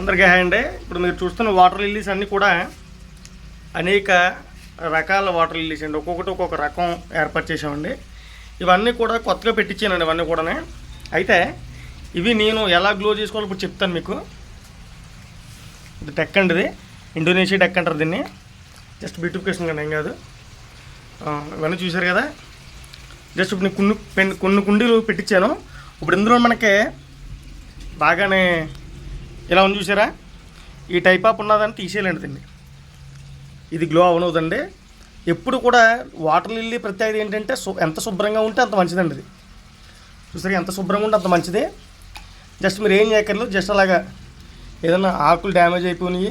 అందరికీ హాయ్ అండి. ఇప్పుడు మీరు చూస్తున్న వాటర్ లిల్లీస్ అన్నీ కూడా అనేక రకాల వాటర్ లిల్లీస్ అండి. ఒక్కొక్కటి ఒక్కొక్క రకం ఏర్పాటు చేసామండి ఇవన్నీ కూడా కొత్తగా పెట్టించానండి ఇవన్నీ కూడా అయితే ఇవి నేను ఎలా గ్లో చేసుకోవాలో ఇప్పుడు చెప్తాను మీకు. ఇది టెక్ అండి ఇది. ఇండోనేషియా టెక్ అంటారు దీన్ని. జస్ట్ బ్యూటిఫికేషన్ కానీ ఏం కాదు. ఇవన్నీ చూశారు కదా. జస్ట్ ఇప్పుడు నేను కొన్ని పెన్ కొన్ని కుండీలు పెట్టించాను. ఇప్పుడు ఇందులో మనకి బాగానే ఇలా ఉంది చూసారా? ఈ టైప్ ఆఫ్ ఉన్నదని తీసేయాలండి దీన్ని. ఇది గ్లో అవనవుదండి. ఎప్పుడు కూడా వాటర్ లిల్లీ ప్రత్యేకత ఏంటంటే ఎంత శుభ్రంగా ఉంటే అంత మంచిదండి ఇది. చూసారా ఎంత శుభ్రంగా ఉంటే అంత మంచిది. జస్ట్ మీరు ఏం చేయక్కర్లేదు జస్ట్ అలాగా ఏదైనా ఆకులు డ్యామేజ్ అయిపోయినాయి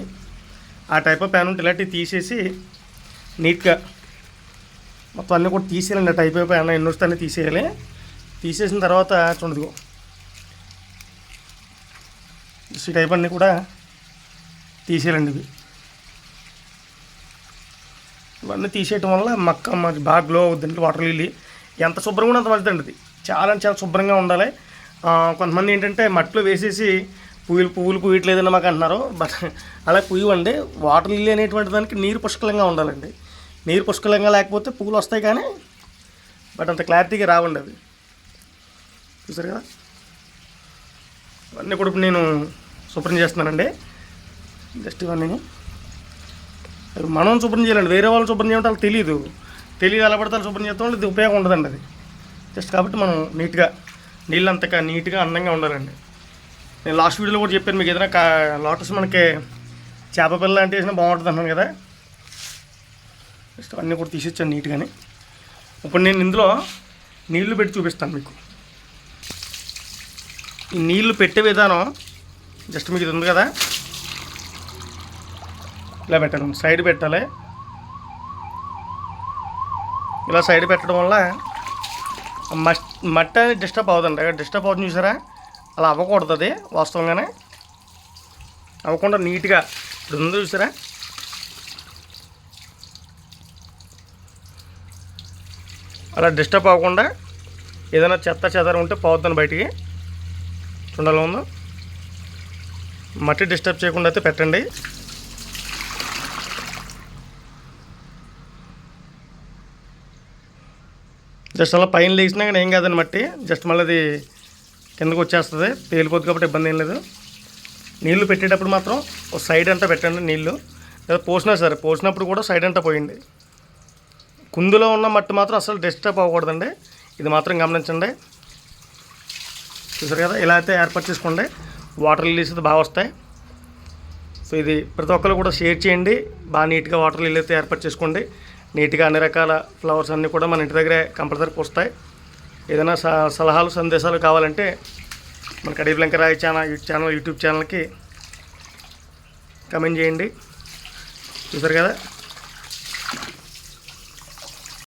ఆ టైప్ ఆఫ్ ప్యాన్ ఉంటే ఇలాంటివి తీసేసి నీట్గా మొత్తం అన్నీ కూడా తీసేయాలండి. ఆ టైప్ ఆఫ్ ప్యాన్ ఎన్ని అన్నీ తీసేయాలి. తీసేసిన తర్వాత చూడదుగో ఈ టైప్ అన్నీ కూడా తీసేయాలండి ఇవి ఇవన్నీ తీసేయటం వల్ల మక్క మరి బాగా గ్లో అవుద్దండి వాటర్ లిల్లీ ఎంత శుభ్రంగా ఉంటే అంత మంచిదండి ఇది. చాలా అంటే చాలా శుభ్రంగా ఉండాలి. కొంతమంది ఏంటంటే మట్టిలో వేసేసి పువ్వులు పువ్వులు పూయట్లేదని మాకు అంటున్నారు. బట్ అలా పుయ్యవండి వాటర్ లిల్లీ అనేటువంటి దానికి నీరు పుష్కలంగా ఉండాలండి. నీరు పుష్కలంగా లేకపోతే పువ్వులు వస్తాయి కానీ బట్ అంత క్లారిటీగా రావండి అవి చూసారు కదా? ఇవన్నీ కూడా నేను శుభ్రం చేస్తున్నానండి జస్ట్ ఇవన్నీ. మనం శుభ్రం చేయాలండి. వేరే వాళ్ళు శుభ్రం చేయడం వాళ్ళకి తెలియదు తెలియదు ఎలా పడితే శుభ్రం చేస్తాం ఇది ఉపయోగం ఉండదండి అది. జస్ట్ కాబట్టి మనం నీట్గా నీళ్ళంతగా నీట్గా అందంగా ఉండాలండి. నేను లాస్ట్ వీడియోలో కూడా చెప్పాను మీకు ఏదైనా కా లోటస్ మనకి చేప పిల్ల లాంటి వేసినా బాగుంటుంది అన్నాను కదా. జస్ట్ అన్నీ కూడా తీసిచ్చాను నీట్గానే. ఇప్పుడు నేను ఇందులో నీళ్ళు పెట్టి చూపిస్తాను మీకు. ఈ నీళ్ళు పెట్టే విధానం జస్ట్ మీకు ఇది ఉంది కదా? ఇలా పెట్టాలి సైడ్ పెట్టాలి. ఇలా సైడ్ పెట్టడం వల్ల మట్టి అనేది డిస్టర్బ్ అవుతుంది డిస్టర్బ్ అవుతుంది చూసారా? అలా అవ్వకూడదు అది వాస్తవంగానే. అవ్వకుండా నీట్గా ఇప్పుడు ఉంది చూసారా? అలా డిస్టర్బ్ అవ్వకుండా ఏదైనా చెత్త చెదర ఉంటే పోద్దని బయటికి. చూడాలి ఉందో. మట్టి డిస్టర్బ్ చేయకుండా అయితే పెట్టండి. జస్ట్ అలా పైన లేచినా కానీ ఏం కాదండి మట్టి. జస్ట్ మళ్ళీ అది కిందకు వచ్చేస్తుంది. పేలిపోతుంది కాబట్టి ఇబ్బంది ఏం లేదు. నీళ్ళు పెట్టేటప్పుడు మాత్రం ఒక సైడ్ అంతా పెట్టండి నీళ్ళు. లేదా పోసినా సరే పోసినప్పుడు కూడా సైడ్ అంతా పోయింది కుందులో ఉన్న మట్టి మాత్రం అసలు డిస్టర్బ్ అవ్వకూడదండి. ఇది మాత్రం గమనించండి. చూసారు కదా? ఇలా అయితే ఏర్పాటు చేసుకోండి. వాటర్ రిలీజ్ అయితే బాగా వస్తాయి. సో ఇది ప్రతి ఒక్కరు కూడా షేర్ చేయండి. బాగా నీట్గా వాటర్ రిలీజ్ అయితే ఏర్పాటు చేసుకోండి. నీట్గా అన్ని రకాల ఫ్లవర్స్ అన్నీ కూడా మన ఇంటి దగ్గరే కంపల్సరీ వస్తాయి ఏదైనా స- సలహాలు సందేశాలు కావాలంటే మన కడీ వెంకరాయ్ ఛానల్ ఛానల్ యూట్యూబ్ ఛానల్కి కమెంట్ చేయండి. చూసారు కదా?